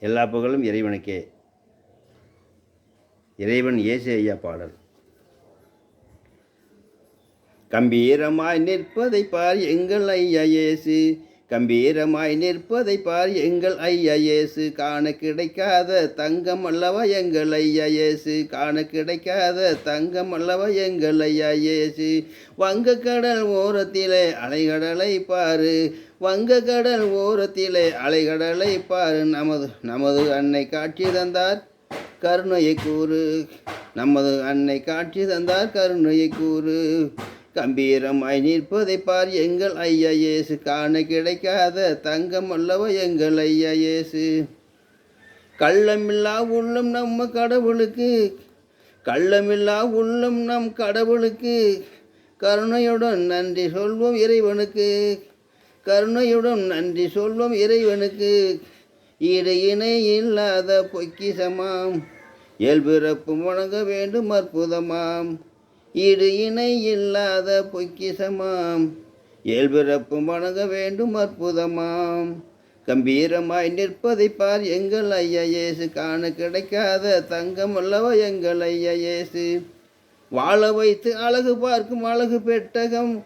எல்லா புகழும் இறைவனுக்கே. இறைவன் இயேசு ஐயா பாடல். கம்பீரமாய் நிற்பதை பார் எங்கள் ஐயா இயேசு. கம்பீரமாய் நிற்பதை பார் எங்கள் ஐயா காண கிடைக்காத தங்கம் அல்லவா எங்கள் ஐயா காண கிடைக்காத தங்கம் அல்லவா எங்கள் ஐயா வங்க வங்கக்கடல் ஓரத்திலே அலைகடலை பாரு. வங்கக்கடல் ஓரத்திலே அலைகடலை பாரு. நமது நமது அன்னை காட்சி தந்தார் கருணையை கூறு. நமது அன்னை காட்சி தந்தார் கருணையை கூறு. கம்பீரமாய் நிற்பதை பார் எங்கள் ஐயா இயேசு. காண கிடைக்காத தங்கம் அல்லவா எங்கள் ஐயா இயேசு. கள்ளமில்லா உள்ளம் நம்ம கடவுளுக்கு கள்ளமில்லா உள்ளம் நம் கடவுளுக்கு கருணையுடன் நன்றி சொல்வோம் இறைவனுக்கு கருணையுடன் நன்றி சொல்வோம் இறைவனுக்கு. ஈடு இணை இல்லாத பொக்கிசமாம் இயல்பிறப்பு வணங்க வேண்டும் அற்புதமாம். இரு இணை இல்லாத பொக்கிசமாம் இயல்பிறப்பு வணங்க வேண்டும் அற்புதமாம். கம்பீரமாய் நிற்பதை பார் எங்கள் ஐயா காண கிடைக்காத தங்கம் அல்லவா எங்கள் ஐயா வாழ வைத்து அழகு பார்க்கும் அழகு பெட்டகம்.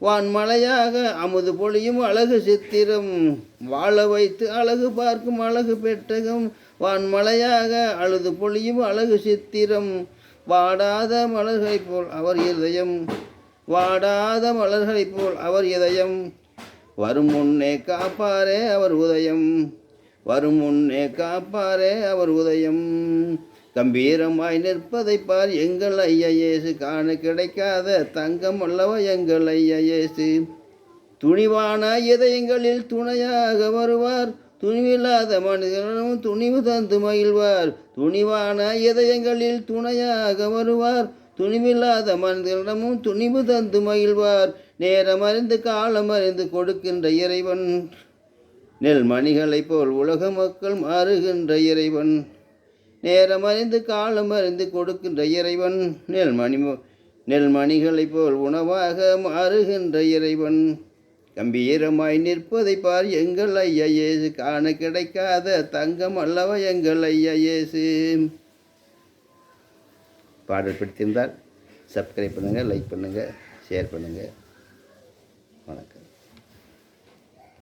வான்மலையாக அமுது பொழியும் அழகு சித்திரம். வாழ வைத்து அழகு பார்க்கும் அழகு பெட்டகம். வான்மலையாக அழுது பொழியும் அழகு சித்திரம். வாடாத மலர்களைப் போல் அவர் இதயம் வாடாத மலர்களைப் போல் அவர் இதயம். வரும் முன்னே காப்பாரே அவர் உதயம் வரும் முன்னே காப்பாரே அவர் உதயம். கம்பீரமாய் நிற்பதை பார் எங்கள் ஐயா காண கிடைக்காத தங்கம் அல்லவா எங்கள் ஐயா துணிவான இதயங்களில் துணையாக வருவார் துணிவில்லாத மனிதனும் துணிவு தந்து மகிழ்வார். துணிவான இதயங்களில் துணையாக வருவார். துணிவில்லாத மனிதனிடமும் துணிவு தந்து மகிழ்வார். நேரம் அறிந்து காலம் அறிந்து கொடுக்கின்ற இறைவன். நெல் மணிகளைப் போல் உலக மக்கள் மாறுகின்ற இறைவன். நேரம் அறிந்து காலம் அறிந்து கொடுக்கின்ற இறைவன். நெல் மணி நெல் மணிகளைப் போல் உணவாக மாறுகின்ற இறைவன். கம்பீரமாய் நிற்பதை பார் எங்கள் ஐயா இயேசு. காண கிடைக்காத தங்கம் அல்லவா எங்கள் ஐயா இயேசு. பாடல் பிடித்திருந்தால் சப்ஸ்கிரைப் பண்ணுங்கள் லைக் பண்ணுங்கள் ஷேர் பண்ணுங்கள் வணக்கம்.